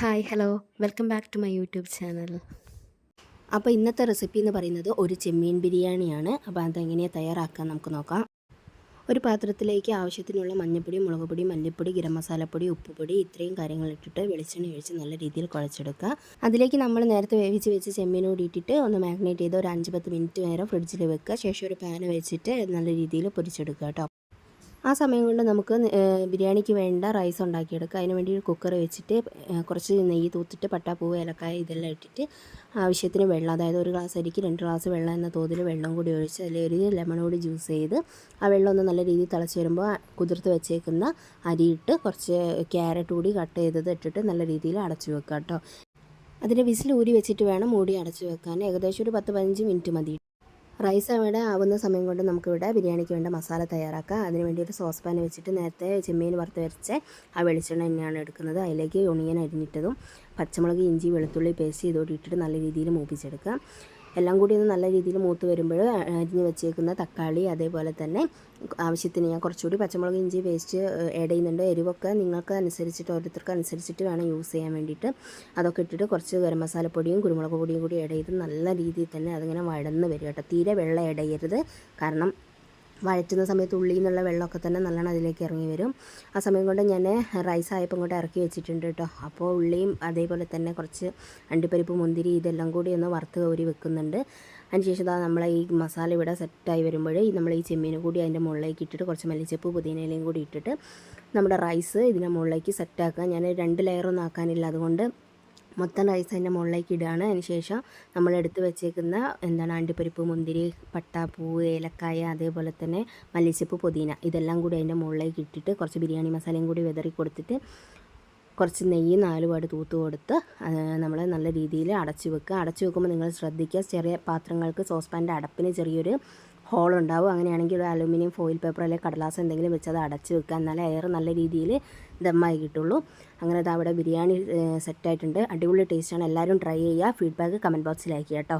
Hi hello welcome back to my YouTube channel അപ്പോൾ ഇന്നത്തെ recipe എന്ന് പറയുന്നത് ഒരു ചെമ്മീൻ ബിരിയാണിയാണ്. അപ്പോൾ അതെങ്ങനെയാണ് തയ്യാറാക്കാൻ നമുക്ക് നോക്കാം. ഒരു പാത്രത്തിലേക്ക് ആവശ്യത്തിനുള്ള മഞ്ഞൾപ്പൊടി മുളക് പൊടി മല്ലിപ്പൊടി ഗരം മസാലപ്പൊടി ഉപ്പുപൊടി ഇത്രയും കാര്യങ്ങൾ ഇട്ടിട്ട് വെളിച്ചെണ്ണ ഒഴിച്ച് നല്ല രീതിയിൽ കുഴച്ചെടുക്കുക. അതിലേക്ക് നമ്മൾ നേരത്തെ വേവിച്ച് വെച്ച് ചെമ്മീൻ കൂടി ഇട്ടിട്ട് ഒന്ന് മാഗ്നേറ്റ് ചെയ്ത് ഒരു അഞ്ച് പത്ത് മിനിറ്റ് നേരം ഫ്രിഡ്ജിൽ വെക്കുക. ശേഷം ഒരു പാൻ വെച്ചിട്ട് നല്ല രീതിയിൽ പൊരിച്ചെടുക്കുക കേട്ടോ ആ സമയം കൊണ്ട് നമുക്ക് ബിരിയാണിക്ക് വേണ്ട റൈസ് ഉണ്ടാക്കിയെടുക്കാം അതിന് വേണ്ടി ഒരു കുക്കർ വെച്ചിട്ട് കുറച്ച് നെയ്യ് തൂത്തിട്ട് പട്ടാപ്പൂവ് ഏലക്കായ ഇതെല്ലാം ഇട്ടിട്ട് ആവശ്യത്തിന് വെള്ളം അതായത് ഒരു ഗ്ലാസ് അരിക്ക് രണ്ട് ഗ്ലാസ് വെള്ളം എന്ന തോതിൽ വെള്ളം കൂടി ഒഴിച്ച് അതിൽ ഒരു ലെമൺ കൂടി ജ്യൂസ് ചെയ്ത് ആ വെള്ളം ഒന്ന് നല്ല രീതിയിൽ തിളച്ച് വരുമ്പോൾ കുതിർത്ത് വെച്ചേക്കുന്ന അരിയിട്ട് കുറച്ച് ക്യാരറ്റ് കൂടി കട്ട് ചെയ്തത് ഇട്ടിട്ട് നല്ല രീതിയിൽ അടച്ചു വെക്കാം കേട്ടോ. അതിന്റെ വിസിൽ ഊരി വെച്ചിട്ട് വേണം മൂടി അടച്ചു വെക്കാൻ. ഏകദേശം ഒരു പത്ത് പതിനഞ്ച് മിനിറ്റ് മതി. റൈസ് അവിടെ ആവുന്ന സമയം കൊണ്ട് നമുക്കിവിടെ ബിരിയാണിക്ക് വേണ്ട മസാല തയ്യാറാക്കാം. അതിന് വേണ്ടി ഒരു സോസ് പാൻ വെച്ചിട്ട് നേരത്തെ ചെമ്മീൻ വറുത്ത് വരച്ച് ആ വെളിച്ചെണ്ണ തന്നെയാണ് എടുക്കുന്നത്. അതിലേക്ക് ഒണിയൻ അരിഞ്ഞിട്ടതും പച്ചമുളക് ഇഞ്ചി വെളുത്തുള്ളി പേസ്റ്റ് ചെയ്തോടി നല്ല രീതിയിൽ മൂപ്പിച്ചെടുക്കാം. എല്ലാം കൂടി ഒന്ന് നല്ല രീതിയിൽ മൂത്ത് വരുമ്പോൾ അരിഞ്ഞ് വെച്ചേക്കുന്ന തക്കാളി അതേപോലെ തന്നെ ആവശ്യത്തിന് ഞാൻ കുറച്ചുകൂടി പച്ചമുളക് ഇഞ്ചി പേസ്റ്റ് ആഡ് ചെയ്യുന്നുണ്ട്. എരിവൊക്കെ നിങ്ങൾക്ക് അനുസരിച്ചിട്ട് ഓരോരുത്തർക്ക് അനുസരിച്ചിട്ട് വേണം യൂസ് ചെയ്യാൻ വേണ്ടിയിട്ട്. അതൊക്കെ ഇട്ടിട്ട് കുറച്ച് ഗരം മസാലപ്പൊടിയും കുരുമുളക് പൊടിയും കൂടി ആഡ് ചെയ്ത് നല്ല രീതിയിൽ തന്നെ അതിങ്ങനെ വഴന്ന് വരും കേട്ടോ. തീരെ വെള്ളം ചെയ്യരുത്. കാരണം വഴറ്റുന്ന സമയത്ത് ഉള്ളിൽ നിന്നുള്ള വെള്ളമൊക്കെ തന്നെ നല്ലോണം അതിലേക്ക് ഇറങ്ങി വരും. ആ സമയം കൊണ്ട് ഞാൻ റൈസ് ആയപ്പോൾ ഇങ്ങോട്ട് ഇറക്കി വെച്ചിട്ടുണ്ട് കേട്ടോ. അപ്പോൾ ഉള്ളിയും അതേപോലെ തന്നെ കുറച്ച് അണ്ടിപ്പരിപ്പ് മുന്തിരി ഇതെല്ലാം കൂടി ഒന്ന് വറുത്ത് കോരി വെക്കുന്നുണ്ട്. അതിനുശേഷം ഇതാ നമ്മൾ ഈ മസാല ഇവിടെ സെറ്റായി വരുമ്പോൾ നമ്മൾ ഈ ചെമ്മീനും കൂടി അതിന്റെ മുകളിലേക്ക് ഇട്ടിട്ട് കുറച്ച് മല്ലിച്ചപ്പ് പുതിനയിലയും കൂടി ഇട്ടിട്ട് നമ്മുടെ റൈസ് ഇതിന്റെ മുകളിലേക്ക് സെറ്റാക്കുക ഞാൻ രണ്ട് ലെയറൊന്നും ആക്കാനില്ല. അതുകൊണ്ട് മൊത്തം റൈസ് അതിന്റെ മുകളിലേക്ക് ഇടുകയാണ് അതിന് ശേഷം നമ്മൾ എടുത്ത് വെച്ചേക്കുന്ന എന്താണ് അണ്ടിപ്പരിപ്പ് മുന്തിരി പട്ട പൂവ് ഏലക്കായ അതേപോലെ തന്നെ മല്ലിച്ചപ്പ് പുതിന ഇതെല്ലാം കൂടി അതിന്റെ മുകളിലേക്ക് ഇട്ടിട്ട് കുറച്ച് ബിരിയാണി മസാലയും കൂടി വിതറി കൊടുത്തിട്ട് കുറച്ച് നെയ്യ് നാലുപാട് തൂത്ത് കൊടുത്ത് നമ്മൾ നല്ല രീതിയിൽ അടച്ചു വെക്കുക. അടച്ചു വെക്കുമ്പോൾ നിങ്ങൾ ശ്രദ്ധിക്കുക. ചെറിയ പാത്രങ്ങൾക്ക് സോസ് പാന്റെ അടപ്പിന് ചെറിയൊരു ഹോൾ ഉണ്ടാവും അങ്ങനെയാണെങ്കിൽ ഒരു അലുമിനിയം ഫോയിൽ പേപ്പർ അല്ലെങ്കിൽ കടലാസ് എന്തെങ്കിലും വെച്ച് അത് അടച്ച് വെക്കുക. എന്നാലേ എയർ നല്ല രീതിയിൽ ദമ്മായി കിട്ടുള്ളൂ. അങ്ങനെ അത് അവിടെ ബിരിയാണി സെറ്റായിട്ടുണ്ട് അടിപൊളി ടേസ്റ്റാണ് എല്ലാവരും ട്രൈ ചെയ്യുക. ഫീഡ്ബാക്ക് കമന്റ് ബോക്സിൽ കേട്ടോ.